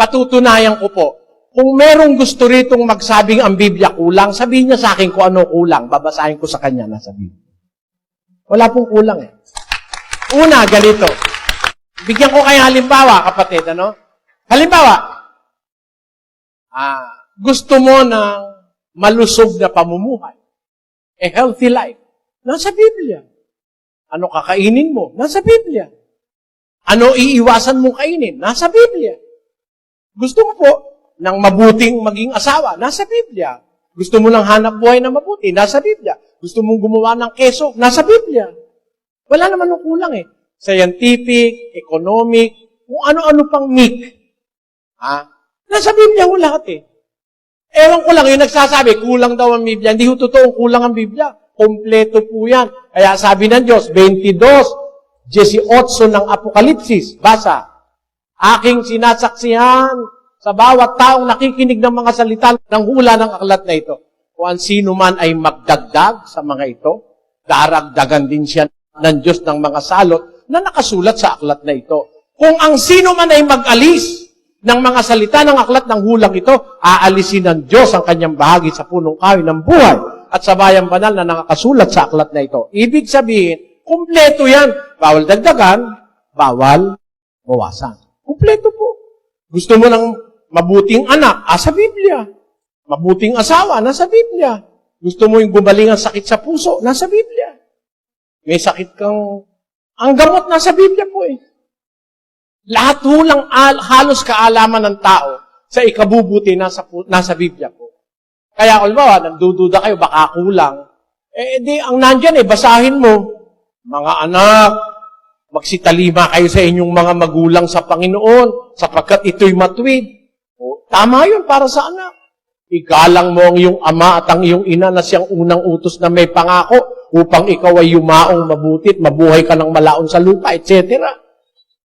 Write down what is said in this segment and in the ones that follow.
patutunayan ko po, kung merong gusto ritong magsabing ang Biblia kulang, sabihin niya sa akin kung ano kulang. Babasahin ko sa kanya nasa Biblia. Wala pong kulang eh. Una, ganito. Bigyan ko kayo halimbawa, kapatid, ano? Halimbawa, ah, gusto mo ng malusog na pamumuhay. A healthy life. Nasa Biblia. Ano kakainin mo? Nasa Biblia. Ano iiwasan mong kainin? Nasa Biblia. Gusto mo po ng mabuting maging asawa? Nasa Biblia. Gusto mo ng hanap buhay na mabuti? Nasa Biblia. Gusto mong gumawa ng keso? Nasa Biblia. Wala naman nung kulang eh. Scientific, economic, kung ano-ano pang meek. Ha? Nasa Biblia ho lahat eh. Ewan ko lang, yung nagsasabi, kulang daw ang Biblia. Hindi ho totoong kulang ang Biblia. Kompleto po yan. Kaya sabi ng Diyos, 22, 18 ng Apokalipsis, basa, aking sinasaksihan sa bawat taong nakikinig ng mga salita ng hula ng aklat na ito. Kung ang sino man ay magdagdag sa mga ito, daragdagan din siya ng Diyos ng mga salot na nakasulat sa aklat na ito. Kung ang sino man ay mag-alis ng mga salita ng aklat ng hulang ito, aalisin ng Diyos ang kanyang bahagi sa punong kahoy ng buhay at sa bayang banal na nakakasulat sa aklat na ito. Ibig sabihin, kumpleto yan. Bawal dagdagan, bawal bawasan. Kumpleto po. Gusto mo ng mabuting anak, ah, sa Biblia. Mabuting asawa, nasa Biblia. Gusto mo yung gumaling ang sakit sa puso, nasa Biblia. May sakit kang... Ang gamot nasa Biblia po eh. Lahat ho lang al- halos kaalaman ng tao sa ikabubuti nasa, nasa Biblia po. Kaya ba, nandududa kayo, baka kulang. Eh, di, ang nandyan eh, basahin mo. Mga anak, magsitalima kayo sa inyong mga magulang sa Panginoon, sapagkat ito'y matuwid. O, tama yun para sa anak. Igalang mo ang iyong ama at ang iyong ina na siyang unang utos na may pangako upang ikaw ay yumaong mabutit, mabuhay ka ng malaon sa lupa, etc.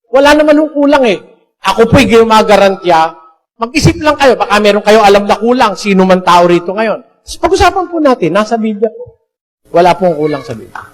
Wala naman yung kulang eh. Ako po'y gumagarantiya. Mag-isip lang kayo, baka meron kayo alam na kulang, sino man tao rito ngayon. Tapos pag-usapan po natin, nasa Biblia po. Wala pong kulang sa Biblia.